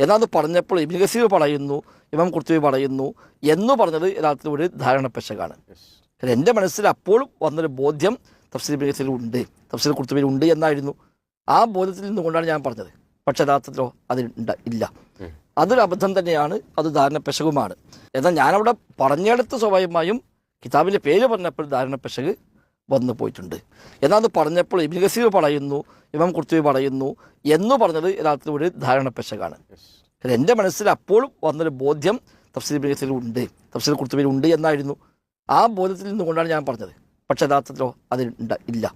എന്നാന്ന് പറഞ്ഞപ്പോൾ ഇബിൻ ഗസീബ് പറയുന്നു ഇമാം കുർത്തുബി പറയുന്നു എന്ന് പറഞ്ഞത് യഥാർത്ഥത്തിൽ ഒരു ധാരണ പെശകാണ്. എന്റെ മനസ്സിൽ അപ്പോഴും വന്നൊരു ബോധ്യം തഫ്സീൽ ഇബിൻ ഗസീബിൽ ഉണ്ട്. തഫ്സീൽ കുർത്തുബിൽ ഉണ്ട് എന്നായിരുന്നു. ആ ബോധ്യത്തിൽ നിന്നുകൊണ്ടാണ് ഞാൻ പറഞ്ഞത്. പക്ഷേ യഥാർത്ഥത്തിലോ ഉണ്ട് ഇല്ല. അതൊരു അബദ്ധം തന്നെയാണ്. അത് ധാരണ പെശകുമാണ്. എന്നാൽ ഞാനവിടെ പറഞ്ഞെടുത്ത സ്വാഭാവികമായും കിതാബിന്റെ പേര് പറഞ്ഞപ്പോൾ ധാരണ പെശക് വന്നു പോയിട്ടുണ്ട്. എന്നാൽ അത് പറഞ്ഞപ്പോൾ ഇബിൻ ഗസീർ പറയുന്നു ഇമാം കുർത്തുബി പറയുന്നു എന്ന് പറഞ്ഞത് യഥാർത്ഥത്തിൽ ഒരു ധാരണ പെശകാണ്. എന്റെ മനസ്സിൽ അപ്പോൾ വന്നൊരു ബോധ്യം തഫ്സീൽ ഇബിഗസീൽ ഉണ്ട്. തഫ്സീൽ കുർത്തുവിൽ ഉണ്ട് എന്നായിരുന്നു. ആ ബോധ്യത്തിൽ നിന്നുകൊണ്ടാണ് ഞാൻ പറഞ്ഞത്. പക്ഷെ യഥാർത്ഥത്തിലോ അതിൽ ഉണ്ട് ഇല്ല.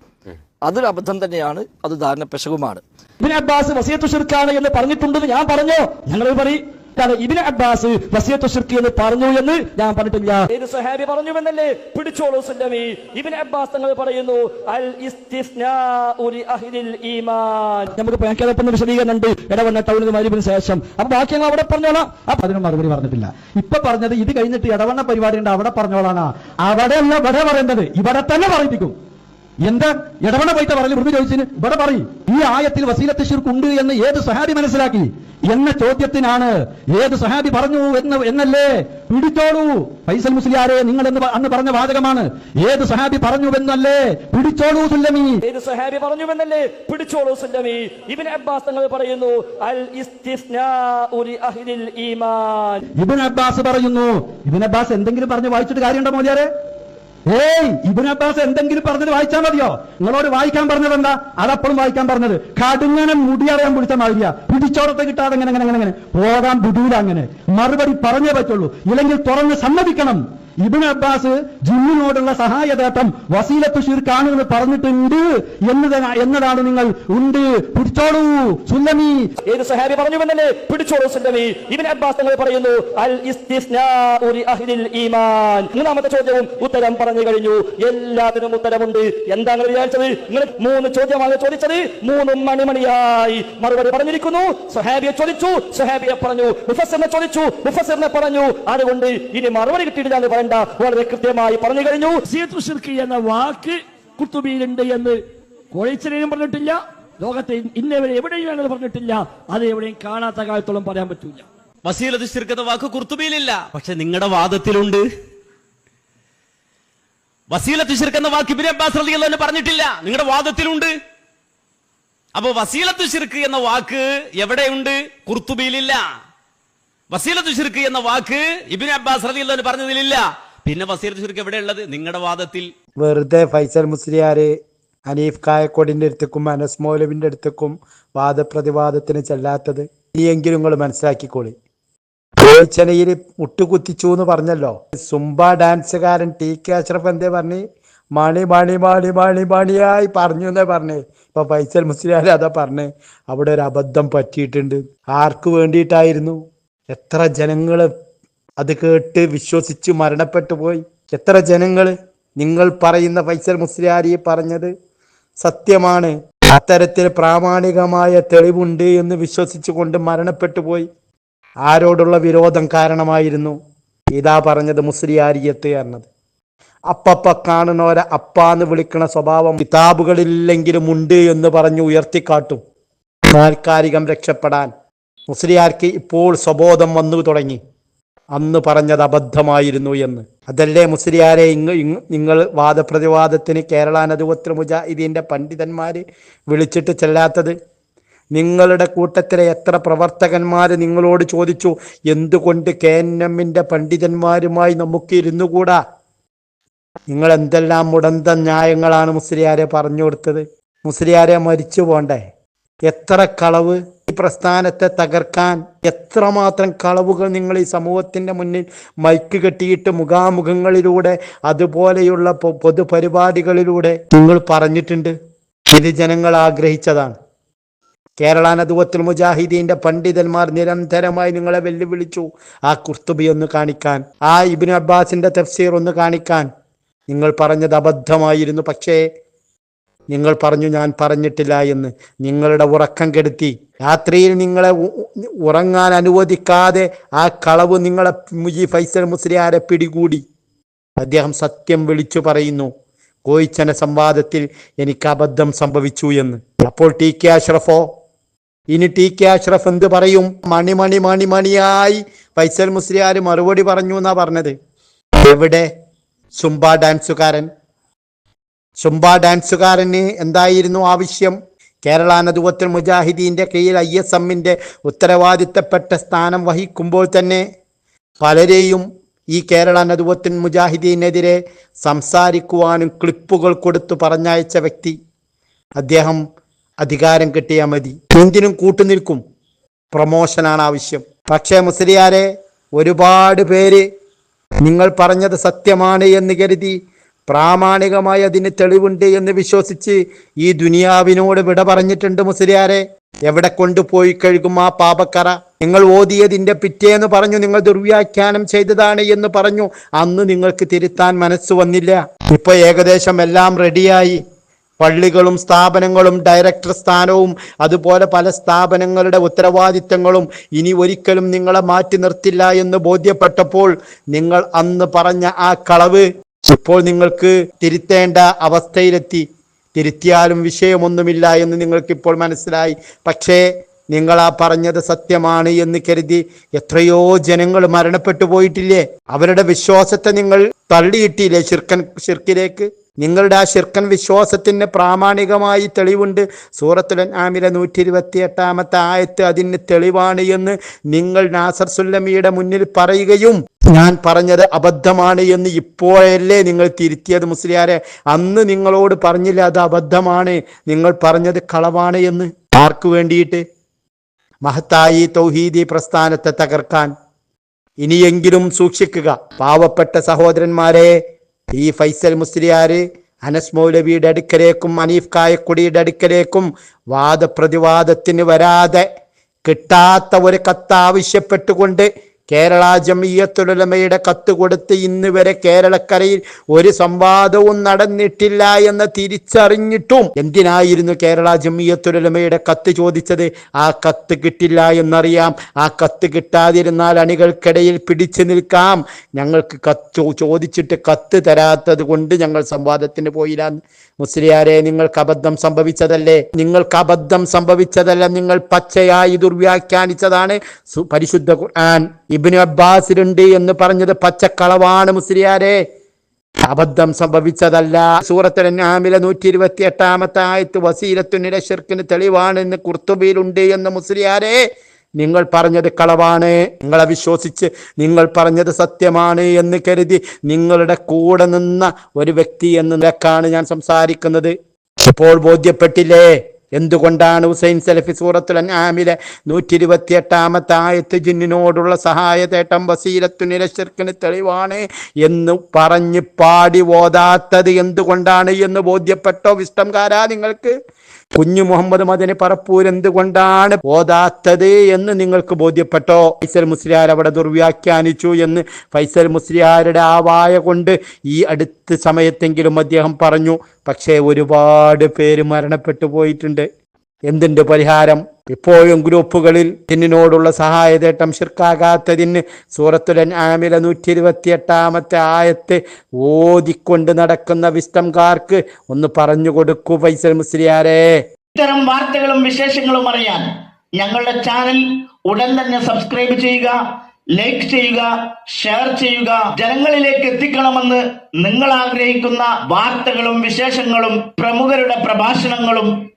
അതൊരു അബദ്ധം തന്നെയാണ് അത് ധാരണ പെശകുമാണ്. ഇബിൻ അബ്ബാസ് വസിയത്ത് ഷിർക്കാണ് എന്ന് പറഞ്ഞിട്ടുണ്ടെന്ന് ഞാൻ പറഞ്ഞോ? ഞങ്ങൾ പറയും ഇബിൻ അബ്ബാസ് വസീത്തു ഷിർക്ക് എന്ന് പറഞ്ഞു എന്ന് ഞാൻ പറഞ്ഞിട്ടില്ല. ഏത് സഹാബി പറഞ്ഞു എന്നല്ലേ പിടിച്ചോളൂ സുല്ലമി ഇബിൻ അബ്ബാസ് തങ്ങൾ പറയുന്നു അൽ ഇസ്തിസ്നാഉ ഉരി അഹ്ലിൽ ഈമാൻ. നമുക്ക് പേക്കതപ്പം വിശദീകരണം ഉണ്ട്. ഇടവണ്ണ ടൗണിൽ മരുവിന് ശേഷം. അപ്പൊ ബാക്കി ഞങ്ങൾ അവിടെ പറഞ്ഞോളാം. അപ്പൊ അതിന് മറുപടി പറഞ്ഞിട്ടില്ല. ഇപ്പൊ പറഞ്ഞത് ഇത് കഴിഞ്ഞിട്ട് ഇടവണ്ണ പരിപാടി ഉണ്ട് അവിടെ പറഞ്ഞോളാണ് അവിടെ അല്ല ഇവിടെ പറയേണ്ടത്. ഇവിടെ തന്നെ പറയിപ്പിക്കും. എന്താ ഇടവണ പോയിട്ട് പറഞ്ഞു മൃദു ചോദിച്ചിന് ഇവിടെ പറയും. ഈ ആയത്തിൽ വസീലത്ത് ഷിർക്ക് ഉണ്ട് എന്ന് ഏത് സഹാബി മനസ്സിലാക്കി? എന്ന ചോദ്യത്തിനാണ്. ഏത് സഹാബി പറഞ്ഞു എന്ന് എന്നല്ലേ? പിടിച്ചോളൂ. ഫൈസൽ മുസ്ലിയാരെ നിങ്ങൾ എന്ന് അന്ന് പറഞ്ഞ വാചകമാണ്. ഏത് സഹാബി പറഞ്ഞു എന്നല്ലേ? പിടിച്ചോളൂ സുല്ലമി. ഏത് സഹാബി പറഞ്ഞു എന്നല്ലേ? പിടിച്ചോളൂ സുല്ലമി. ഇബിൻ അബ്ബാസ് തങ്ങൾ പറയുന്നു അൽ അഹ്ലിൽ ഈമാൻ. ഇബിൻ അബ്ബാസ് പറയുന്നു. ഇബിൻ അബ്ബാസ് എന്തെങ്കിലും പറഞ്ഞു വായിച്ചിട്ട് കാര്യമുണ്ടോ മോദിയാരെ ഏയ് ഇബിൻ അബ്ബാസ് എന്തെങ്കിലും പറഞ്ഞത് വായിച്ചാൽ മതിയോ? നിങ്ങളോട് വായിക്കാൻ പറഞ്ഞത് എന്താ? അതപ്പോഴും വായിക്കാൻ പറഞ്ഞത് കടുങ്ങനെ മുടിയറിയാൻ പിടിച്ച മാതിരിയാ. പിടിച്ചോടത്തെ കിട്ടാതെ അങ്ങനെ അങ്ങനെ അങ്ങനെ പോകാൻ വിടൂല അങ്ങനെ. മറുപടി പറഞ്ഞേ പറ്റുള്ളൂ. ഇല്ലെങ്കിൽ തുറന്ന് സമ്മതിക്കണം. ഇബിൻ അബ്ബാസ് ജിന്നിനോടുള്ള സഹായതേട്ടം വസീലത്ത് ഷിർക്കാണ് എന്ന് പറഞ്ഞിട്ടുണ്ട് എന്ന് എന്നതാണ് നിങ്ങൾ ഉണ്ട്. പിടിച്ചോളൂ സുല്ലമി ഏത് സഹാബി പറഞ്ഞു എന്നല്ലേ പിടിച്ചോളൂ സുല്ലമി ഇബിൻ അബ്ബാസ് തങ്ങൾ പറയുന്നു അൽ അഹ്ലിൽ ഈമാൻ. മൂന്നാമത്തെ ചോദ്യവും ഉത്തരം പറഞ്ഞു കഴിഞ്ഞു. എല്ലാത്തിനും ഉത്തരമുണ്ട്. എന്താണ് വിചാരിച്ചത്? നിങ്ങൾ മൂന്ന് ചോദ്യമാണ് ചോദിച്ചത്. മൂന്നും മണിമണിയായി. മറുപടി പറഞ്ഞിരിക്കുന്നു. സഹാബിയെ ചോദിച്ചു. സഹാബിയെ പറഞ്ഞു. മുഫസ്സിറിനെ ചോദിച്ചു. മുഫസ്സിറിനെ പറഞ്ഞു. അതുകൊണ്ട് ഇനി മറുപടി കിട്ടിയിട്ടില്ല എന്ന് പറയണ്ട വളരെ കൃത്യമായി പറഞ്ഞു കഴിഞ്ഞു. എന്ന വാക്ക് കുത്തുബിയിലുണ്ട് എന്ന് കോഴിച്ചനെയും പറഞ്ഞിട്ടില്ല. ലോകത്തെ ഇന്നവരെ എവിടെയും അങ്ങനെ പറഞ്ഞിട്ടില്ല. അത് എവിടെയും കാണാത്ത കാലത്തോളം പറയാൻ പറ്റൂല. വസീലത് ശിർക്ക് എന്ന വാക്ക് കുർത്തുബിയിലില്ല. പക്ഷെ നിങ്ങളുടെ വാദത്തിലുണ്ട്. വസീലത്ത് ശിർക്ക് എന്ന വാക്ക് ഇബിൻ അബ്ബാസ് റളിയല്ലാഹു അൻഹു പറഞ്ഞിട്ടില്ല. നിങ്ങളുടെ വാദത്തിലുണ്ട്. അപ്പൊ വസീലത്ത് ശിർക്ക് എന്ന വാക്ക് എവിടെയുണ്ട്? കുർത്തുബിയിലില്ല. വസീലത്ത് ശിർക്ക് എന്ന വാക്ക് ഇബിൻ അബ്ബാസ് അൻഹു പറഞ്ഞതിലില്ല. പിന്നെ വസീലത്ത് ശിർക്ക് എവിടെയുള്ളത്? നിങ്ങളുടെ വാദത്തിൽ. വെറുതെ ഫൈസൽ മുസ്ലിയാര് അനീഫ് കായക്കോടിന്റെ അടുത്തേക്കും അനസ് മൗലവിന്റെ അടുത്തേക്കും വാദപ്രതിവാദത്തിന് ചെല്ലാത്തത് ഇനിയെങ്കിലും നിങ്ങൾ മനസ്സിലാക്കിക്കോളി. ചോദിച്ചനയിൽ മുട്ടുകുത്തിച്ചു എന്ന് പറഞ്ഞല്ലോ. സുംബ ഡാൻസുകാരൻ ടി കെ അഷ്റഫ് എന്തേ പറഞ്ഞ്? മണി മണി മണി മണി മണിയായി പറഞ്ഞു എന്നേ പറഞ്ഞേ. ഇപ്പൊ ഫൈസൽ മുസ്ലിയാർ അതാ പറഞ്ഞേ. അവിടെ ഒരു അബദ്ധം പറ്റിയിട്ടുണ്ട്. ആർക്ക് വേണ്ടിയിട്ടായിരുന്നു? എത്ര ജനങ്ങൾ അത് കേട്ട് വിശ്വസിച്ച് മരണപ്പെട്ടു പോയി? എത്ര ജനങ്ങൾ? നിങ്ങൾ പറയുന്ന ഫൈസൽ മുസ്ലിയാരി പറഞ്ഞത് സത്യമാണ്. അത്തരത്തിൽ പ്രാമാണികമായ തെളിവുണ്ട് എന്ന് വിശ്വസിച്ചുകൊണ്ട് മരണപ്പെട്ടു പോയി. ആരോടുള്ള വിരോധം കാരണമായിരുന്നു ഇതാ പറഞ്ഞത് മുസ്ലിയാരിയത്ത് എന്നത് അപ്പപ്പ കാണുന്നവരെ അപ്പാന്ന് വിളിക്കണ സ്വഭാവം കിതാബുകളില്ലെങ്കിലും ഉണ്ട് എന്ന് പറഞ്ഞു ഉയർത്തിക്കാട്ടും. താൽക്കാലികം രക്ഷപ്പെടാൻ. മുസ്ലിയാർക്ക് ഇപ്പോൾ സ്വബോധം വന്നു തുടങ്ങി. അന്ന് പറഞ്ഞത് അബദ്ധമായിരുന്നു എന്ന്. അതല്ലേ മുസ്ലിയാരെ ഇങ്ങ് നിങ്ങൾ വാദപ്രതിവാദത്തിന് കേരള നദുവത്ര മുജാഹിദീന്റെ പണ്ഡിതന്മാർ വിളിച്ചിട്ട് ചെല്ലാത്തത്? നിങ്ങളുടെ കൂട്ടത്തിലെ എത്ര പ്രവർത്തകന്മാർ നിങ്ങളോട് ചോദിച്ചു എന്തുകൊണ്ട് കെ എൻ എമ്മിന്റെ പണ്ഡിതന്മാരുമായി നമുക്ക് ഇരുന്നുകൂടാ നിങ്ങൾ എന്തെല്ലാം മുടന്ത ന്യായങ്ങളാണ് മുസ്ലിയാരെ പറഞ്ഞു കൊടുത്തത്? മുസ്ലിയാരെ മരിച്ചു പോണ്ടേ? എത്ര കളവ്? പ്രസ്ഥാനത്തെ തകർക്കാൻ എത്രമാത്രം കളവുകൾ നിങ്ങൾ ഈ സമൂഹത്തിന്റെ മുന്നിൽ മൈക്ക് കെട്ടിയിട്ട് മുഖാമുഖങ്ങളിലൂടെ അതുപോലെയുള്ള പൊതുപരിപാടികളിലൂടെ നിങ്ങൾ പറഞ്ഞിട്ടുണ്ട്. ഇത് ജനങ്ങൾ ആഗ്രഹിച്ചതാണ്. കേരള നദുവത്തുൽ മുജാഹിദീന്റെ പണ്ഡിതന്മാർ നിരന്തരമായി നിങ്ങളെ വെല്ലുവിളിച്ചു ആ കുർത്തുബി ഒന്ന് കാണിക്കാൻ ആ ഇബിൻ അബ്ബാസിന്റെ തഫ്സീർ ഒന്ന് കാണിക്കാൻ. നിങ്ങൾ പറഞ്ഞത് അബദ്ധമായിരുന്നു. പക്ഷേ നിങ്ങൾ പറഞ്ഞു ഞാൻ പറഞ്ഞിട്ടില്ല എന്ന് നിങ്ങളുടെ ഉറക്കം കെടുത്തി. രാത്രിയിൽ നിങ്ങളെ ഉറങ്ങാൻ അനുവദിക്കാതെ ആ കളവ് നിങ്ങളെ മുജി ഫൈസൽ മുസ്ലിയാരെ പിടികൂടി. അദ്ദേഹം സത്യം വിളിച്ചു പറയുന്നു കോയിച്ചന സംവാദത്തിൽ എനിക്ക് അബദ്ധം സംഭവിച്ചു എന്ന്. അപ്പോൾ ടി കെ അഷ്റഫോ ഇനി ടി കെ അഷ്റഫ് എന്ത് പറയും? മണി മണി മണി മണിയായി ഫൈസൽ മുസ്ലിയാർ മറുപടി പറഞ്ഞു എന്നാ പറഞ്ഞത്. എവിടെ? സുംബ ഡാൻസുകാരൻ. സുംബ ഡാൻസുകാരന് എന്തായിരുന്നു ആവശ്യം കേരള നദുവത്തിൽ മുജാഹിദീന്റെ കീഴിൽ ഐ എസ് എമ്മിന്റെ ഉത്തരവാദിത്തപ്പെട്ട സ്ഥാനം വഹിക്കുമ്പോൾ തന്നെ പലരെയും ഈ കേരള നദുവത്തിൻ മുജാഹിദീനെതിരെ സംസാരിക്കുവാനും ക്ലിപ്പുകൾ കൊടുത്തു പറഞ്ഞയച്ച വ്യക്തി. അദ്ദേഹം അധികാരം കിട്ടിയാൽ മതി. എന്തിനും കൂട്ടുനിൽക്കും. പ്രൊമോഷനാണ് ആവശ്യം പക്ഷേ മുസ്ലിയാരെ ഒരുപാട് പേര് നിങ്ങൾ പറഞ്ഞത് സത്യമാണ് എന്ന് കരുതി പ്രാമാണികമായി അതിന് തെളിവുണ്ട് എന്ന് വിശ്വസിച്ച് ഈ ദുനിയാവിനോട് വിട പറഞ്ഞിട്ടുണ്ട് മുസ്ലിയാരെ. എവിടെ കൊണ്ടുപോയി കഴുകും ആ പാപക്കറ? നിങ്ങൾ ഓതിയതിന്റെ പിറ്റേന്ന് പറഞ്ഞു നിങ്ങൾ ദുർവ്യാഖ്യാനം ചെയ്തതാണ് എന്ന് പറഞ്ഞു. അന്ന് നിങ്ങൾക്ക് തിരുത്താൻ മനസ്സ് വന്നില്ല. ഇപ്പൊ ഏകദേശം എല്ലാം റെഡിയായി. പള്ളികളും സ്ഥാപനങ്ങളും ഡയറക്ടർ സ്ഥാനവും അതുപോലെ പല സ്ഥാപനങ്ങളുടെ ഉത്തരവാദിത്തങ്ങളും ഇനി ഒരിക്കലും നിങ്ങളെ മാറ്റി നിർത്തില്ല എന്ന് ബോധ്യപ്പെട്ടപ്പോൾ നിങ്ങൾ അന്ന് പറഞ്ഞ ആ കളവ് ഇപ്പോൾ നിങ്ങൾക്ക് തിരുത്തേണ്ട അവസ്ഥയിലെത്തി. തിരുത്തിയാലും വിഷയമൊന്നുമില്ല എന്ന് നിങ്ങൾക്കിപ്പോൾ മനസ്സിലായി. പക്ഷേ നിങ്ങൾ ആ പറഞ്ഞത് സത്യമാണ് എന്ന് കരുതി എത്രയോ ജനങ്ങൾ മരണപ്പെട്ടു പോയിട്ടില്ലേ? അവരുടെ വിശ്വാസത്തെ നിങ്ങൾ തള്ളിയിട്ടില്ലേ? ശിർക്കൻ ശിർക്കിലേക്ക്? നിങ്ങളുടെ ആ ശിർക്കൻ വിശ്വാസത്തിന് പ്രാമാണികമായി തെളിവുണ്ട്. സൂറത്തുൽ ആമിലെ നൂറ്റി ഇരുപത്തി എട്ടാമത്തെ ആയത്ത് അതിന് തെളിവാണ് എന്ന് നിങ്ങൾ നാസർ സുല്ലമിയുടെ മുന്നിൽ പറയുകയും ഞാൻ പറഞ്ഞത് അബദ്ധമാണ് എന്ന് ഇപ്പോഴല്ലേ നിങ്ങൾ തിരുത്തിയത് മുസ്ലിയാരെ. അന്ന് നിങ്ങളോട് പറഞ്ഞില്ല അത് അബദ്ധമാണ്. നിങ്ങൾ പറഞ്ഞത് കളവാണ് എന്ന്. ആർക്കു വേണ്ടിയിട്ട്? മഹത്തായി തൗഹീദി പ്രസ്ഥാനത്തെ തകർക്കാൻ. ഇനിയെങ്കിലും സൂക്ഷിക്കുക. പാവപ്പെട്ട സഹോദരന്മാരെ ഈ ഫൈസൽ മുസ്ലിയാർ അനസ് മൗലവിയുടെ അടുക്കലേക്കും അനീഫ് കായക്കുടിയുടെ അടുക്കലേക്കും വാദപ്രതിവാദത്തിന് വരാതെ കിട്ടാത്ത ഒരു കത്ത് ആവശ്യപ്പെട്ടുകൊണ്ട് കേരള ജമിയത്തുലമയുടെ കത്ത് കൊടുത്ത് ഇന്ന് വരെ കേരളക്കരയിൽ ഒരു സംവാദവും നടന്നിട്ടില്ല എന്ന് തിരിച്ചറിഞ്ഞിട്ടും എന്തിനായിരുന്നു കേരള ജമിയത്തുലമയുടെ കത്ത് ചോദിച്ചത്? ആ കത്ത് കിട്ടില്ല എന്നറിയാം. ആ കത്ത് കിട്ടാതിരുന്നാൽ അണികൾക്കിടയിൽ പിടിച്ചു നിൽക്കാം. ഞങ്ങൾക്ക് കത്ത് ചോദിച്ചിട്ട് കത്ത് തരാത്തത് കൊണ്ട് ഞങ്ങൾ സംവാദത്തിന് പോയില്ല. മുസ്ലിയാരെ നിങ്ങൾക്ക് അബദ്ധം സംഭവിച്ചതല്ലേ? നിങ്ങൾക്ക് അബദ്ധം സംഭവിച്ചതല്ല. നിങ്ങൾ പച്ചയായി ദുർവ്യാഖ്യാനിച്ചതാണ് പരിശുദ്ധ ഖുർആൻ. ഇബ്നു അബ്ബാസിലുണ്ട് എന്ന് പറഞ്ഞത് പച്ചക്കളവാണ് മുസ്ലിയാരെ. അബദ്ധം സംഭവിച്ചതല്ല. സൂറത്തുൽ അൻആമിലെ നൂറ്റി ഇരുപത്തി എട്ടാമത്തെ ആയത്ത് വസീലത്തുനിര ഷിർക്കിന് തെളിവാണ് എന്ന് കുർത്തുബിയിലുണ്ട് എന്ന് മുസ്ലിയാരെ. നിങ്ങൾ പറഞ്ഞത് കളവാണ്. നിങ്ങളെ വിശ്വസിച്ച് നിങ്ങൾ പറഞ്ഞത് സത്യമാണ് എന്ന് കരുതി നിങ്ങളുടെ കൂടെ നിന്ന ഒരു വ്യക്തി എന്ന നിലക്കാണ് ഞാൻ സംസാരിക്കുന്നത്. ഇപ്പോൾ ബോധ്യപ്പെട്ടില്ലേ? എന്തുകൊണ്ടാണ് ഹുസൈൻ സലഫി സൂറത്തുൽ അൻആമിലെ നൂറ്റി ഇരുപത്തി എട്ടാമത്തെ ആയത്ത് ജിന്നിനോടുള്ള സഹായ തേട്ടം വസീലത്തു നിരശിർക്കിന് തെളിവാണ് എന്ന് പറഞ്ഞ് പാടി ഓതാത്തത് എന്തുകൊണ്ടാണ് എന്ന് ബോധ്യപ്പെട്ടോ വിഷ്ടംകാരാ നിങ്ങൾക്ക്? കുഞ്ഞു മുഹമ്മദ് മദനി പറപ്പൂർ എന്തുകൊണ്ടാണ് ഓതാത്തത് എന്ന് നിങ്ങൾക്ക് ബോധ്യപ്പെട്ടോ? ഫൈസൽ മുസ്ലിയാർ അവിടെ ദുർവ്യാഖ്യാനിച്ചു എന്ന് ഫൈസൽ മുസ്ലിയാരുടെ ആവായ കൊണ്ട് ഈ അടുത്ത സമയത്തെങ്കിലും അദ്ദേഹം പറഞ്ഞു. പക്ഷേ ഒരുപാട് പേര് മരണപ്പെട്ടു പോയിട്ടുണ്ട്. എന്തിന്റെ പരിഹാരം? ഇപ്പോഴും ഗ്രൂപ്പുകളിൽ തിന്നിനോടുള്ള സഹായതേട്ടം ശിർക്കാകാത്തതിന് സൂറത്തുലൻ ആമില നൂറ്റി ഇരുപത്തി എട്ടാമത്തെ ആയത്ത് ഓതിക്കൊണ്ട് നടക്കുന്ന വിസ്റ്റംകാർക്ക് ഒന്ന് പറഞ്ഞു കൊടുക്കൂ ഫൈസൽ മുസ്ലിയാരെ. ഇത്തരം വാർത്തകളും വിശേഷങ്ങളും അറിയാൻ ഞങ്ങളുടെ ചാനൽ ഉടൻ തന്നെ സബ്സ്ക്രൈബ് ചെയ്യുക ലൈക്ക് ചെയ്യുക ഷെയർ ചെയ്യുക. ജനങ്ങളിലേക്ക് എത്തിക്കണമെന്ന് നിങ്ങൾ ആഗ്രഹിക്കുന്ന വാർത്തകളും വിശേഷങ്ങളും പ്രമുഖരുടെ പ്രഭാഷണങ്ങളും